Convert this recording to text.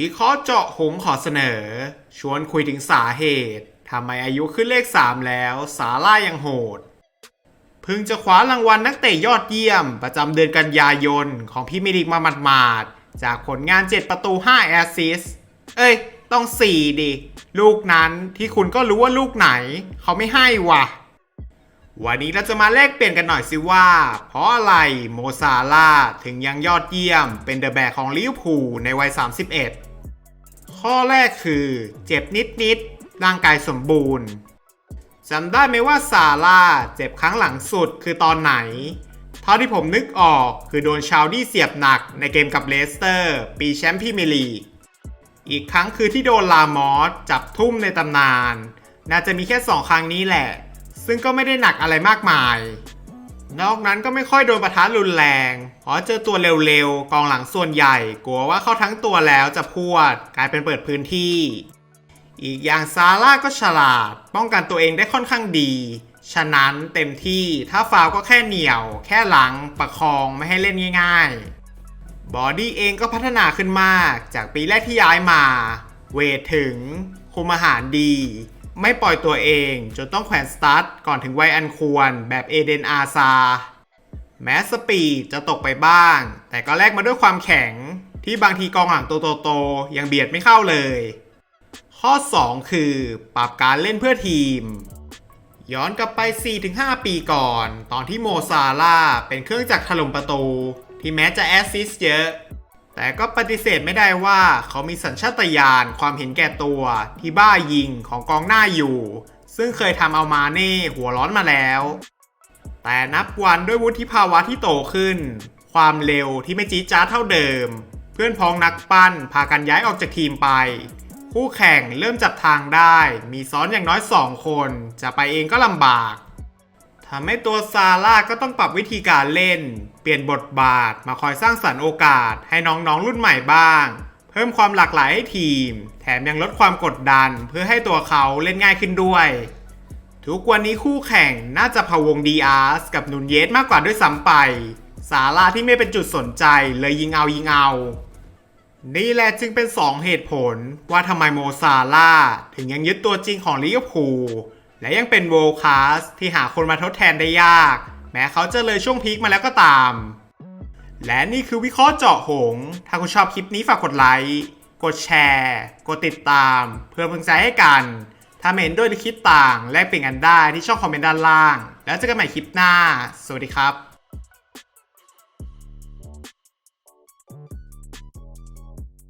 วิเคราะห์เจาะหงขอเสนอ ชวนคุยถึงสาเหตุทำไมอายุขึ้นเลข 3 แล้ว สาล่ายังโหด เพิ่งจะคว้ารางวัลนักเตะยอดเยี่ยม ประจำเดือนกันยายนของพี่มิริกมาหมาดๆจากผลงาน 7 ประตู 5 แอสซิสเอ้ย ต้อง 4 ดิ ลูกนั้นที่คุณก็รู้ว่าลูกไหน เขาไม่ให้ว่ะ วันนี้เราจะมาแลกเปลี่ยนกันหน่อยสิว่า เพราะอะไรโมซาลาถึงยังยอดเยี่ยม เป็นเดอะแบกของลิเวอร์พูลในวัย 31 ข้อแรกคือเจ็บนิดๆร่างกายสมบูรณ์จำได้ไหมว่าซาร่าเจ็บครั้งหลังสุดคือตอนไหน เท่าที่ผมนึกออกคือโดนชาวดี้เสียบหนักในเกมกับเลสเตอร์ ปีแชมป์พรีเมียร์ลีก อีกครั้งคือที่โดนลามอสจับทุ่มในตำนาน น่าจะมีแค่สองครั้งนี้แหละ ซึ่งก็ไม่ได้หนักอะไรมากมาย นอกนั้นก็ไม่ค่อยโดนประทะรุนแรง เพราะเจอตัวเร็วๆ กองหลังส่วนใหญ่ กลัวว่าเข้าทั้งตัวแล้วจะพวด กลายเป็นเปิดพื้นที่ อีกอย่างซาร่าก็ฉลาด ป้องกันตัวเองได้ค่อนข้างดี ฉะนั้นเต็มที่ถ้าฟาวก็แค่เหนียว แค่หลังประคองไม่ให้เล่นง่ายๆ บอดี้เองก็พัฒนาขึ้นมากจากปีแรกที่ย้ายมา เวทถึง คุมอาหารดี ไม่ปล่อยตัวเอง จนต้องแขวนสตาร์ทก่อนถึงวัยอันควรแบบเอเดนอาซา แม้สปีดจะตกไปบ้าง แต่ก็แลกมาด้วยความแข็งที่บางทีกองหลังโตโตๆยังเบียดไม่เข้าเลย ข้อ 2 คือ ปรับการเล่นเพื่อทีม ย้อนกลับไป 4-5 ปีก่อน ตอนที่โมซาร่าเป็นเครื่องจักรถล่มประตู ที่แม้จะแอสซิสต์เยอะ แต่ก็ปฏิเสธไม่ได้ว่าเขามีสัญชาตญาณความเห็นแก่ตัวที่บ้ายิงของกองหน้าอยู่ ซึ่งเคยทำเอามาเน่หัวร้อนมาแล้ว แต่นับวันด้วยวุฒิภาวะที่โตขึ้น ความเร็วที่ไม่จี๊ดจ้าเท่าเดิม เพื่อนพ้องนักปั้นพากันย้ายออกจากทีมไป คู่แข่งเริ่มจับทางได้ มีซ้อนอย่างน้อย 2 คน จะไปเองก็ลำบาก ทำให้ตัวซาร่าก็ต้องปรับวิธีการเล่น เปลี่ยนบทบาท มาคอยสร้างสรรค์โอกาส ให้น้องๆรุ่นใหม่บ้าง เพิ่มความหลากหลายให้ทีม แถมยังลดความกดดัน เพื่อให้ตัวเขาเล่นง่ายขึ้นด้วย ทุกวันนี้คู่แข่งน่าจะพะวงดีอาร์สกับนุนเยสมากกว่าด้วยซ้ำไปสาราที่ไม่เป็นจุดสนใจเลยยิงเอายิงเอานี่แหละจึงเป็น 2 เหตุผลว่าทำไมโมซาร่าถึงยังยึดตัวจริงของลิเวอร์พูล และยังเป็นโวลคัสที่หาคนมาทดแทนได้ยาก แม้เขาจะเลยช่วงพีคมาแล้วก็ตาม และนี่คือวิเคราะห์เจาะหง ถ้าคุณชอบคลิปนี้ฝากกดไลค์กดแชร์ กดติดตาม เพื่อเป็นใจให้กัน ถ้าไม่เห็นด้วยหรือคิดต่าง แลกเปลี่ยนกันได้ที่ช่องคอมเมนต์ด้านล่าง แล้วเจอกันใหม่คลิปหน้า สวัสดีครับ